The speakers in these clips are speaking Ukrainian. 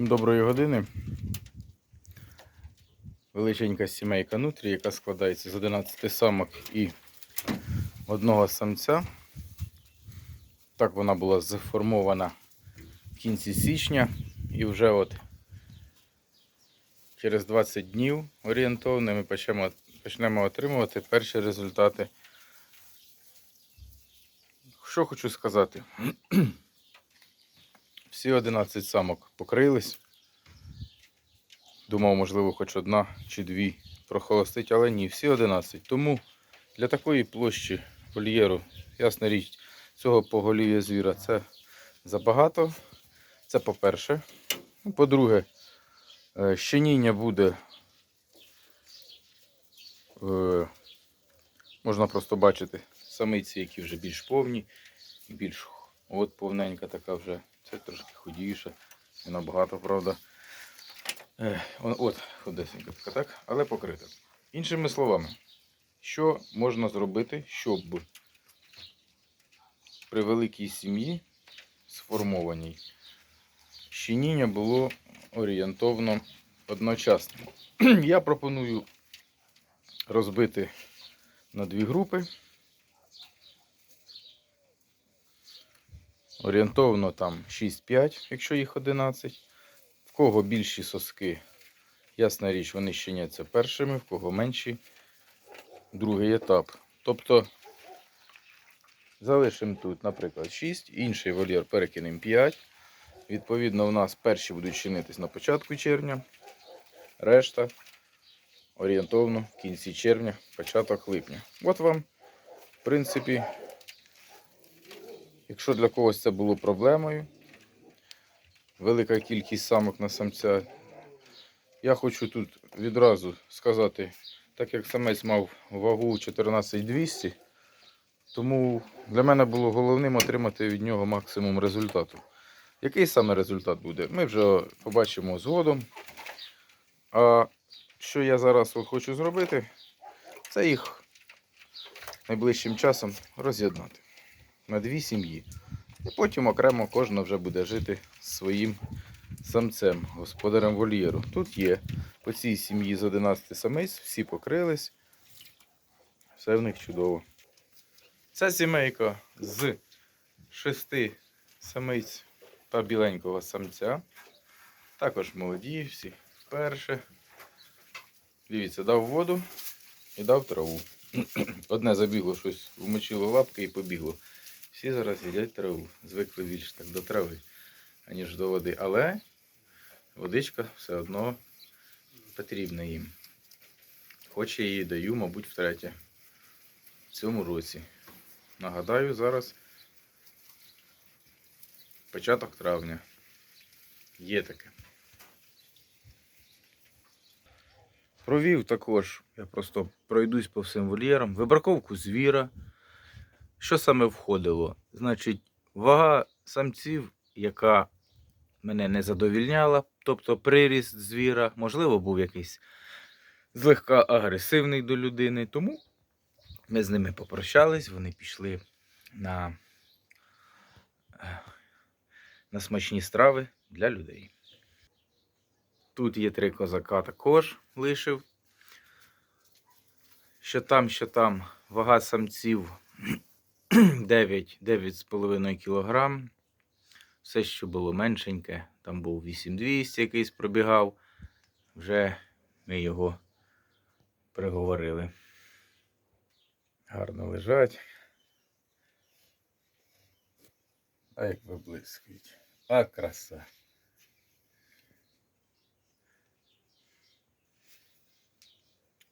Всім доброї години. Величенька сімейка нутрі, яка складається з 11 самок і одного самця. Так вона була сформована в кінці січня і вже от через 20 днів орієнтовно ми почнемо, почнемо отримувати перші результати. Що хочу сказати? Всі 11 самок покрились. Думав, можливо, хоч одна чи дві прохолостить, але ні, всі 11. Тому для такої площі вольєру, ясна річ, цього поголів'я звіра це забагато. Це по-перше. По-друге, е, щеніння буде. е, Можна просто бачити самиці, які вже більш повні, більш от повненька така вже. Це трошки худіше. І набагато, правда. От, худесенька така, так? Але покрита. Іншими словами, що можна зробити, щоб при великій сім'ї сформованій щеніння було орієнтовно одночасним. Я пропоную розбити на дві групи. Орієнтовно там 6-5, якщо їх 11. В кого більші соски, ясна річ, вони щеняться першими, в кого менші другий етап. Тобто залишимо тут, наприклад, 6, інший вольєр перекинемо 5. Відповідно, у нас перші будуть щинитись на початку червня, решта орієнтовно в кінці червня, початок липня. От вам, в принципі, Якщо для когось це було проблемою, велика кількість самок на самця, я хочу тут відразу сказати, так як самець мав вагу 14200, тому для мене було головним отримати від нього максимум результату. Який саме результат буде, ми вже побачимо згодом. А що я зараз хочу зробити, це їх найближчим часом роз'єднати на дві сім'ї. І потім окремо кожна вже буде жити своїм самцем, господарем вольєру. Тут є по цій сім'ї з 11 самець, всі покрились. Все в них чудово. Ця сімейка з 6 самиць та біленького самця. Також молоді, всі вперше. Дивіться, дав воду і дав траву. Одне забігло щось, вмочило лапки і побігло. Всі зараз їдять траву. Звикли більше так до трави, аніж до води. Але водичка все одно потрібна їм. Хоч я її даю, мабуть, втретє. В цьому році. Нагадаю, зараз початок травня. Є таке. Провів також, я просто пройдусь по всім вольєрам, вибраковку звіра. Що саме входило? Значить, вага самців, яка мене не задовільняла, тобто приріст звіра, можливо, був якийсь злегка агресивний до людини. Тому ми з ними попрощались, вони пішли на, на смачні страви для людей. Тут є три козака також лишив. Що там, що там, вага самців 9, 9,5 кг. Все, що було меншеньке, там був 8200 якийсь пробігав. Вже ми його приговорили. Гарно лежать. А як виблискують. А краса.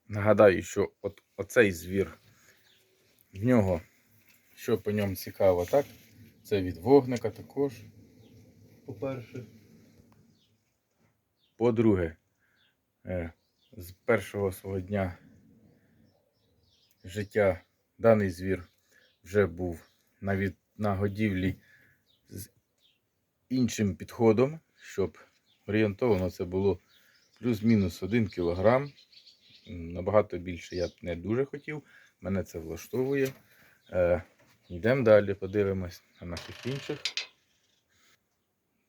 Нагадаю, що от, оцей звір в нього що по ньому цікаво, так? Це від вогника також. По-перше. По-друге, е, з першого свого дня життя даний звір вже був на, від, на годівлі з іншим підходом, щоб орієнтовано це було плюс-мінус 1 кілограм. Набагато більше я б не дуже хотів. Мене це влаштовує. Йдемо далі, подивимось на наших інших.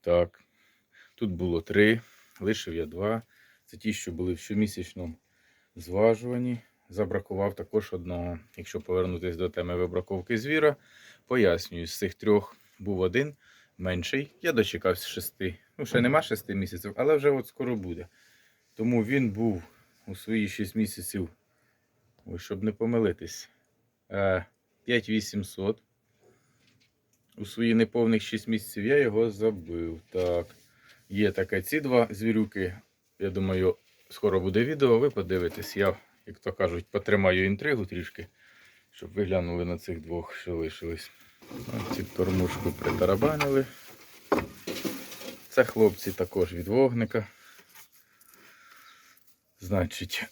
Так. Тут було три, лишив я два. Це ті, що були в щомісячному зважуванні. Забракував також одного. Якщо повернутися до теми вибраковки звіра, пояснюю, з цих трьох був один менший. Я дочекався шести. Ну, ще нема шести місяців, але вже от скоро буде. Тому він був у свої 6 місяців, ой, щоб не помилитись, е, 5800. У свої неповних 6 місяців я його забив. Так. Є таке ці два звірюки. Я думаю, скоро буде відео, ви подивитесь. Я, як то кажуть, потримаю інтригу трішки, щоб ви глянули на цих двох, що лишились. Ось Ці кормушку притарабанили. Це хлопці також від вогника. Значить,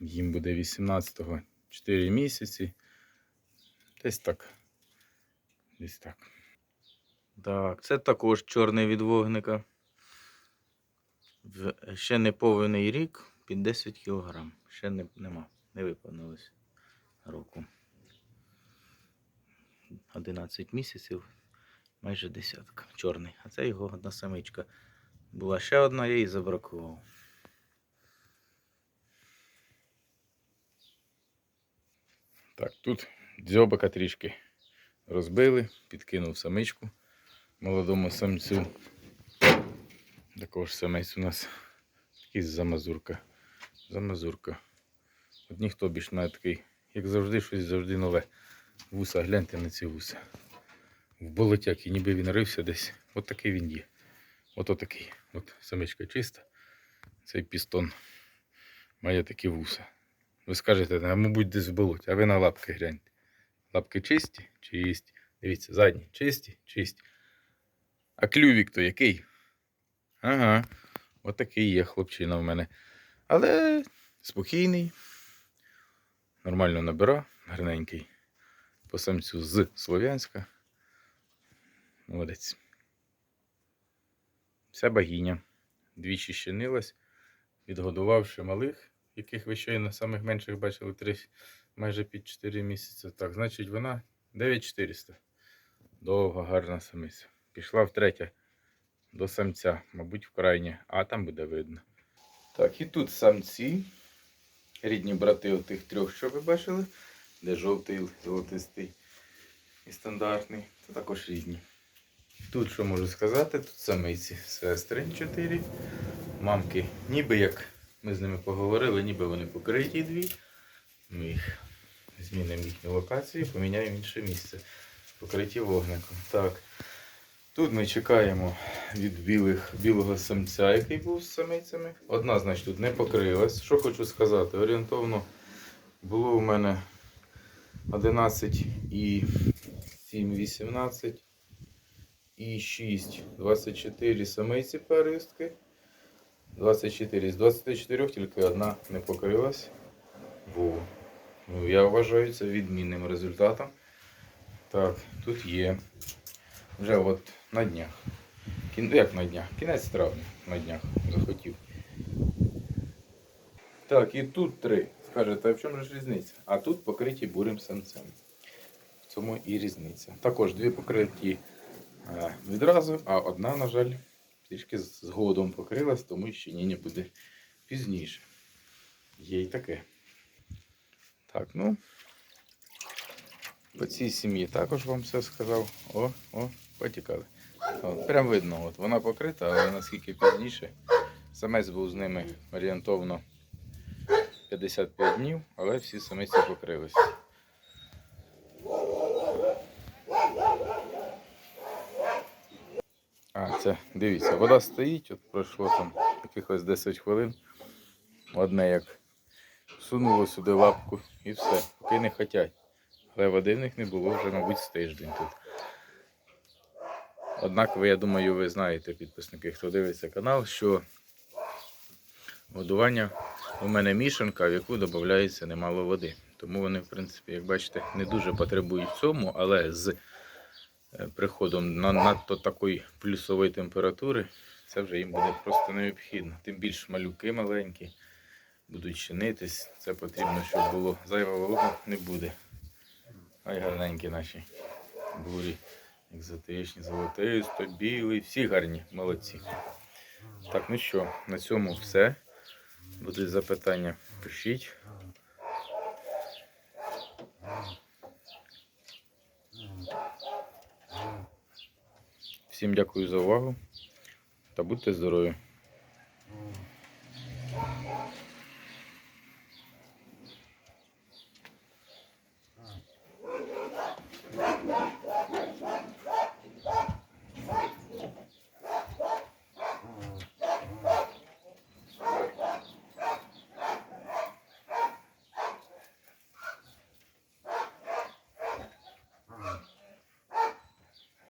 їм буде 18-го 4 місяці. Десь так. Десь так. Так, це також чорний від вогника. Ще не повний рік під 10 кг. Ще не, нема, не виповнилось року. 11 місяців, майже десятка. Чорний. А це його одна самичка. Була ще одна, я її забракував. Так, тут дзьобика трішки розбили, підкинув самичку молодому самцю. Також самець у нас такий замазурка. Замазурка. От ніхто більш не такий, як завжди, щось завжди нове. Вуса, гляньте на ці вуса. В болотяки, ніби він рився десь. От такий він є. От отакий. От самичка чиста. Цей пістон має такі вуса. Ви скажете, мабуть, десь в болоті, а ви на лапки гляньте. Лапки чисті, чисті. Дивіться, задні, чисті, чисті. А клювік то який? Ага, отакий є хлопчина в мене. Але спокійний, нормально набира, гарненький. По самцю з Слов'янська. Молодець. Вся богиня. Двічі щинилась, відгодувавши малих, яких ви щойно самих менших бачили, три, майже під 4 місяці. Так, значить, вона 9400. Довга, гарна самиця. Пішла втретє до самця, мабуть, в крайнє, а там буде видно. Так, і тут самці, рідні брати отих трьох, що ви бачили, де жовтий, золотистий і стандартний, це також рідні. Тут що можу сказати, тут самиці сестри 4, мамки, ніби як ми з ними поговорили, ніби вони покриті дві. Ми їх змінимо їхню локацію, і поміняємо інше місце. Покриті вогником. Так. Тут ми чекаємо від білих, білого самця, який був з самицями. Одна, значить, тут не покрилась. Що хочу сказати, орієнтовно було у мене 11 і 7, 18 і 6, 24 самиці перестки. 24 з 24 тільки одна не покрилась. Во. Ну, я вважаю це відмінним результатом. Так, тут є. Вже от на днях. Кін... Як на днях? Кінець травня на днях захотів. Так, і тут три. Скажете, а в чому ж різниця? А тут покриті бурим самцем. В цьому і різниця. Також дві покриті е, відразу, а одна, на жаль, трішки згодом покрилась, тому щеніння буде пізніше. Є й таке. Так, ну. По цій сім'ї також вам все сказав. О, о, потікали. От, прям видно, от вона покрита, але наскільки пізніше. Самець був з ними орієнтовно 55 днів, але всі самиці покрилися. А, дивіться, вода стоїть, от пройшло там якихось 10 хвилин. Одне як сунуло сюди лапку і все, поки не хотять. Але води в них не було вже, мабуть, з тиждень тут. Однак, ви, я думаю, ви знаєте, підписники, хто дивиться канал, що годування у мене мішанка, в яку додається немало води. Тому вони, в принципі, як бачите, не дуже потребують цьому, але з приходом на надто такої плюсової температури це вже їм буде просто необхідно. Тим більше малюки маленькі будуть чинитись. Це потрібно, щоб було зайва волога не буде. Ай гарненькі наші бурі Екзотичні, золотисто, білий, всі гарні, молодці. Так, ну що, на цьому все. Будуть запитання, пишіть. Всім дякую за увагу та будьте здорові!